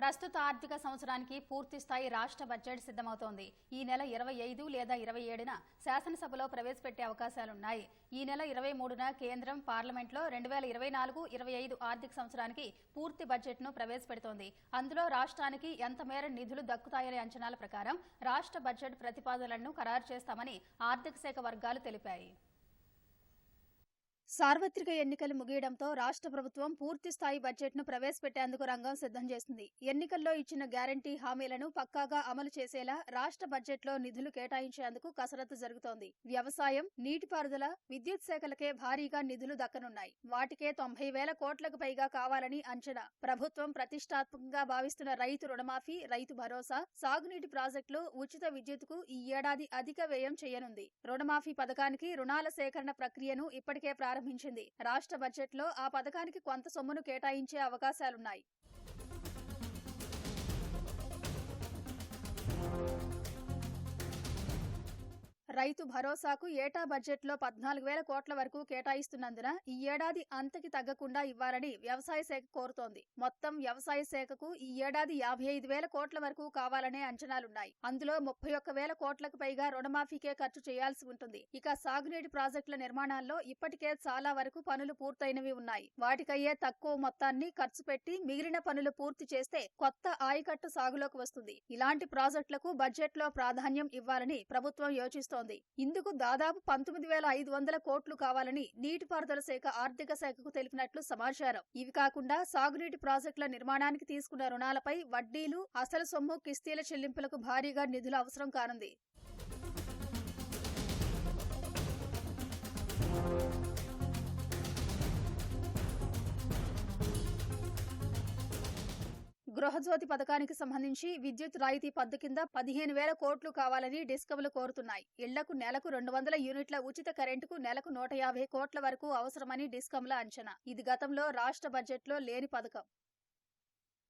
ప్రస్తుత ఆర్థిక సంవత్సరానికి పూర్తి స్థాయి రాష్ట్ర బడ్జెట్ సిద్దమవుతోంది ఈ నెల ఇరవై ఐదు లేదా ఇరవై ఏడున శాసనసభలో ప్రవేశపెట్టే అవకాశాలున్నాయి. ఈ నెల ఇరవై మూడున కేంద్రం పార్లమెంట్లో రెండు వేల ఇరవై నాలుగు ఇరవై ఐదు ఆర్థిక సంవత్సరానికి పూర్తి బడ్జెట్ను ప్రవేశపెడుతోంది. అందులో రాష్ట్రానికి ఎంత మేర నిధులు దక్కుతాయనే అంచనాల ప్రకారం రాష్ట్ర బడ్జెట్ ప్రతిపాదనలను ఖరారు చేస్తామని ఆర్థిక శాఖ వర్గాలు తెలిపాయి. సార్వత్రిక ఎన్నికలు ముగియడంతో రాష్ట్ర ప్రభుత్వం పూర్తిస్థాయి బడ్జెట్ను ప్రవేశపెట్టేందుకు రంగం సిద్ధం చేసింది ఎన్నికల్లో ఇచ్చిన గ్యారంటీ హామీలను పక్కాగా అమలు చేసేలా రాష్ట్ర బడ్జెట్లో నిధులు కేటాయించేందుకు కసరత్తు జరుగుతోంది. వ్యవసాయం నీటిపారుదల విద్యుత్ శాఖలకే భారీగా నిధులు దక్కనున్నాయి. వాటికే తొంభై వేల కోట్లకు పైగా కావాలని అంచనా. ప్రభుత్వం ప్రతిష్టాత్మకంగా భావిస్తున్న రైతు రుణమాఫీ రైతు భరోసా సాగునీటి ప్రాజెక్టులు ఉచిత విద్యుత్కు ఈ ఏడాది అధిక వ్యయం చేయనుంది. రుణమాఫీ పథకానికి రుణాల సేకరణ ప్రక్రియను ఇప్పటికే ప్రారంభించింది. రాష్ట్ర బడ్జెట్లో ఆ పథకానికి కొంత సొమ్మును కేటాయించే అవకాశాలున్నాయి. రైతు భరోసాకు ఏటా బడ్జెట్లో పద్నాలుగు వేల కోట్ల వరకు కేటాయిస్తున్నందున ఈ ఏడాది అంతకి తగ్గకుండా ఇవ్వాలని వ్యవసాయ శాఖ కోరుతోంది. మొత్తం వ్యవసాయ శాఖకు ఈ ఏడాది యాభై ఐదు వేల కోట్ల వరకు కావాలనే అంచనాలున్నాయి. అందులో ముప్పై ఒక్క వేల కోట్లకు పైగా రుణమాఫీకే ఖర్చు చేయాల్సి ఉంటుంది. ఇక సాగునీటి ప్రాజెక్టుల నిర్మాణాల్లో ఇప్పటికే చాలా వరకు పనులు పూర్తయినవి ఉన్నాయి. వాటికయ్యే తక్కువ మొత్తాన్ని ఖర్చు పెట్టి మిగిలిన పనులు పూర్తి చేస్తే కొత్త ఆయకట్టు సాగులోకి వస్తుంది. ఇలాంటి ప్రాజెక్టులకు బడ్జెట్లో ప్రాధాన్యం ఇవ్వాలని ప్రభుత్వం యోచిస్తోంది. ఇందుకు దాదాపు పంతొమ్మిది వేల ఐదు వందల కోట్లు కావాలని నీటిపారుదల శాఖ ఆర్థిక శాఖకు తెలిపినట్లు సమాచారం. ఇవి కాకుండా సాగునీటి ప్రాజెక్టుల నిర్మాణానికి తీసుకున్న రుణాలపై వడ్డీలు అసలు సొమ్ము కిస్తీల చెల్లింపులకు భారీగా నిధులు అవసరం కానుంది. గృహజ్యోతి పథకానికి సంబంధించి విద్యుత్ రాయితీ పద్దు కింద పదిహేను వేల కోట్లు కావాలని డిస్కమ్లు కోరుతున్నాయి. ఇళ్ళకు నెలకు రెండు వందల యూనిట్ల ఉచిత కరెంటుకు నెలకు నూట యాభై కోట్ల వరకు అవసరమని డిస్కంల అంచనా. ఇది గతంలో రాష్ట్ర బడ్జెట్లో లేని పథకం.